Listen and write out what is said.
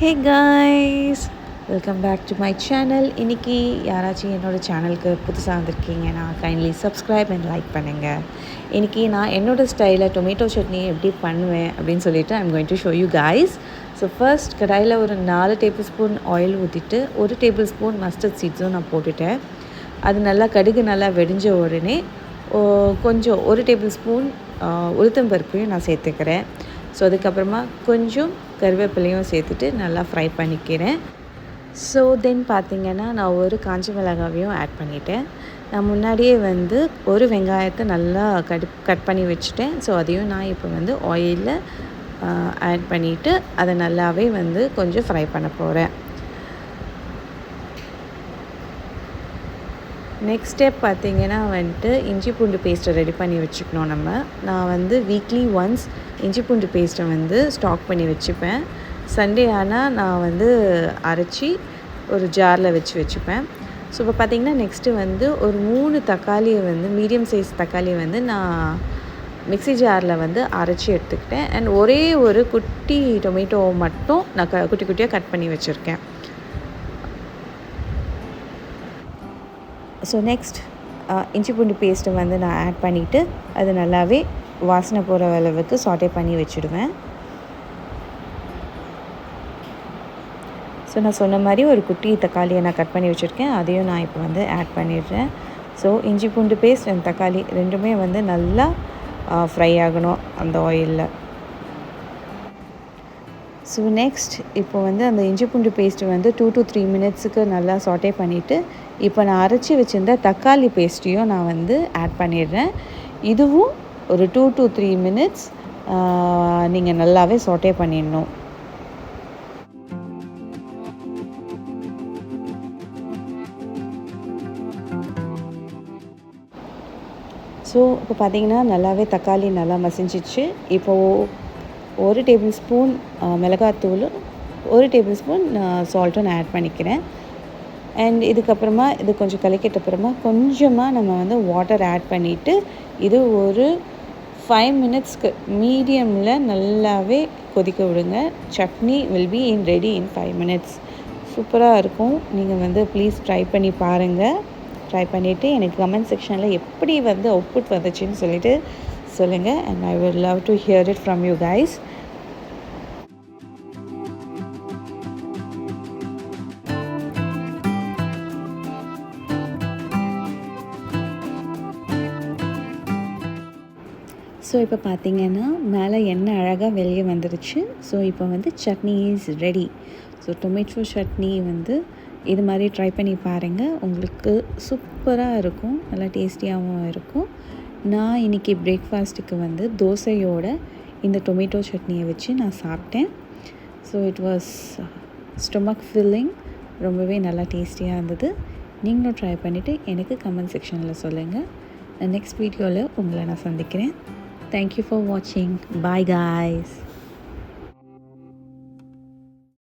Hey guys welcome back to my channel இன்றைக்கி யாராச்சும் என்னோடய சேனலுக்கு புதுசாக வந்திருக்கீங்கன்னா கைண்ட்லி சப்ஸ்கிரைப் அண்ட் லைக் பண்ணுங்கள் இன்றைக்கி நான் என்னோடய ஸ்டைலில் டொமேட்டோ சட்னி எப்படி பண்ணுவேன் அப்படின்னு சொல்லிவிட்டு I'm going to show you guys so first கடாயில் ஒரு நாலு டேபிள் ஸ்பூன் ஆயில் ஊற்றிட்டு ஒரு டேபிள் ஸ்பூன் மஸ்டர்ட் சீட்ஸும் நான் போட்டுட்டேன். அது நல்லா கடுகு நல்லா வெடிஞ்ச உடனே கொஞ்சம் ஒரு டேபிள் ஸ்பூன் உளுத்தம்பருப்பையும் நான் சேர்த்துக்கிறேன். ஸோ அதுக்கப்புறமா கொஞ்சம் கருவேப்பிலையும் சேர்த்துட்டு நல்லா ஃப்ரை பண்ணிக்கிறேன். ஸோ தென் பார்த்திங்கன்னா நான் ஒரு காஞ்ச மிளகாவையும் ஆட் பண்ணிட்டேன். நான் முன்னாடியே வந்து ஒரு வெங்காயத்தை நல்லா கட் கட் பண்ணி வச்சுட்டேன். ஸோ அதையும் நான் இப்போ வந்து ஆயிலில் ஆட் பண்ணிவிட்டு அதை நல்லாவே வந்து கொஞ்சம் ஃப்ரை பண்ண போகிறேன் நெக்ஸ்ட் ஸ்டெப் பார்த்தீங்கன்னா வந்துட்டு இஞ்சி பூண்டு பேஸ்ட்டை ரெடி பண்ணி வச்சுக்கணும் நம்ம. நான் வந்து வீக்லி ஒன்ஸ் இஞ்சி பூண்டு பேஸ்ட்டை வந்து ஸ்டாக் பண்ணி வச்சுப்பேன். சண்டே ஆனால் நான் வந்து அரைச்சி ஒரு ஜாரில் வச்சு வச்சுப்பேன். ஸோ இப்போ பார்த்திங்கன்னா நெக்ஸ்ட்டு வந்து ஒரு மூணு தக்காளியை வந்து மீடியம் சைஸ் தக்காளியை வந்து நான் மிக்ஸி ஜாரில் வந்து அரைச்சி எடுத்துக்கிட்டேன். அண்ட் ஒரே ஒரு குட்டி டொமேட்டோ மட்டும் நான் க குட்டி குட்டியாக கட் பண்ணி வச்சுருக்கேன். ஸோ நெக்ஸ்ட் இஞ்சி பூண்டு பேஸ்ட்டை வந்து நான் ஆட் பண்ணிவிட்டு அது நல்லாவே வாசனை போகிற அளவுக்கு சாட்டே பண்ணி வச்சுடுவேன். ஸோ நான் சொன்ன மாதிரி ஒரு குட்டி தக்காளியை நான் கட் பண்ணி வச்சுருக்கேன். அதையும் நான் இப்போ வந்து ஆட் பண்ணிடுறேன். ஸோ இஞ்சி பூண்டு பேஸ்ட் அண்ட் தக்காளி ரெண்டுமே வந்து நல்லா ஃப்ரை ஆகணும் அந்த ஆயிலில் ஸோ நெக்ஸ்ட் இப்போ வந்து அந்த இஞ்சி பூண்டு பேஸ்ட்டு வந்து டூ டு த்ரீ மினிட்ஸுக்கு நல்லா சாட்டே பண்ணிவிட்டு இப்போ நான் அரைச்சி வச்சுருந்த தக்காளி பேஸ்ட்டையும் நான் வந்து ஆட் பண்ணிடுறேன். இதுவும் ஒரு டூ டு த்ரீ மினிட்ஸ் நீங்கள் நல்லாவே சோட்டே பண்ணிடணும். ஸோ இப்போ பார்த்தீங்கன்னா நல்லாவே தக்காளி நல்லா மசிஞ்சிச்சு. இப்போது ஒரு டேபிள் ஸ்பூன் மிளகாத்தூள் ஒரு டேபிள் ஸ்பூன் சால்ட்டும் நான் ஆட் பண்ணிக்கிறேன். அண்ட் இதுக்கப்புறமா இது கொஞ்சம் கலக்கிட்ட அப்புறமா கொஞ்சமாக நம்ம வந்து வாட்டர் ஆட் பண்ணிவிட்டு இது ஒரு ஃபைவ் மினிட்ஸ்க்கு மீடியமில் நல்லாவே கொதிக்க விடுங்க. Chutney will be in ready in five minutes சூப்பராக இருக்கும். நீங்கள் வந்து ப்ளீஸ் ட்ரை பண்ணி பாருங்கள் ட்ரை பண்ணிவிட்டு எனக்கு கமெண்ட் செக்ஷனில் எப்படி வந்து அவுட்புட் வந்துச்சுன்னு சொல்லிட்டு சொல்லுங்கள் and I will love to hear it from you guys so இப்போ பார்த்தீங்கன்னா மேலே எண்ணெய் அழகாக வெளியே வந்துருச்சு? ஸோ இப்போ வந்து chutney is ready so tomato chutney வந்து இது மாதிரி ட்ரை பண்ணி பாருங்கள் உங்களுக்கு சூப்பராக இருக்கும். நல்லா டேஸ்டியாகவும் இருக்கும். நான் இன்றைக்கி பிரேக்ஃபாஸ்ட்டுக்கு வந்து தோசையோட இந்த டொமேட்டோ சட்னியை வச்சு நான் சாப்பிட்டேன். So it was stomach filling ரொம்பவே நல்லா டேஸ்டியாக இருந்தது. நீங்களும் ட்ரை பண்ணிவிட்டு எனக்கு கமெண்ட் செக்ஷனில் சொல்லுங்கள் நெக்ஸ்ட் வீடியோவில் உங்களை நான் சந்திக்கிறேன். தேங்க்யூ ஃபார் வாட்சிங் பாய் காய்ஸ்